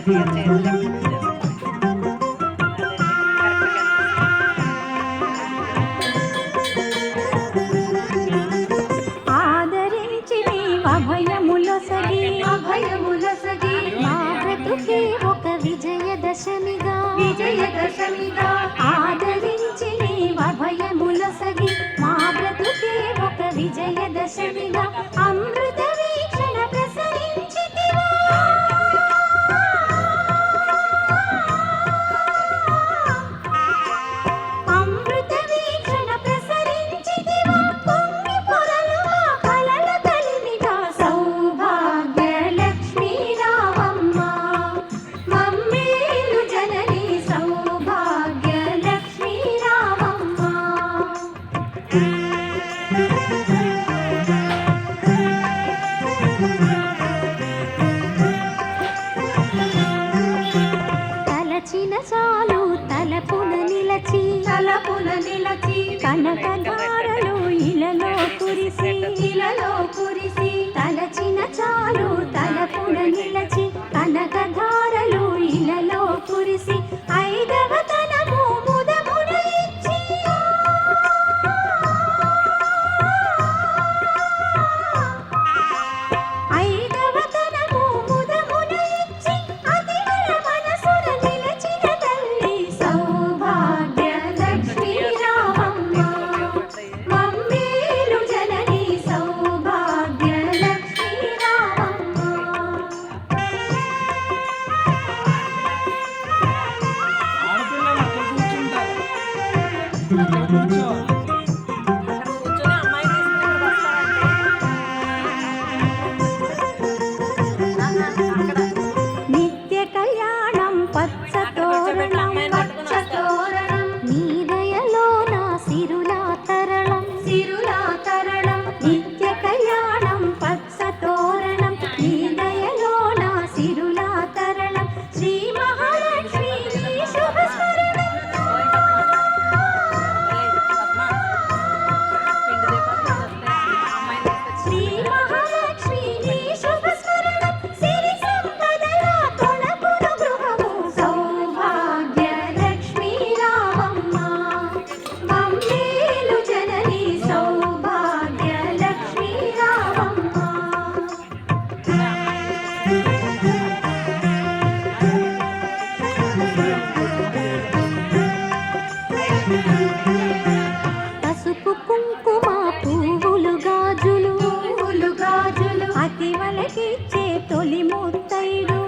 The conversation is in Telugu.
ఆదరించి అభయములొసగి అభయములసగి మా బ్రతుకే ఒక విజయదశమిగా. విజయదశమిగా. ఆదరించి అభయములొసగి మా బ్రతుకే ఒక విజయదశమిగా. తలచిన చాలు తలపున నిలచి 我操 పతివలకిచ్చే తొలి ముత్తైదు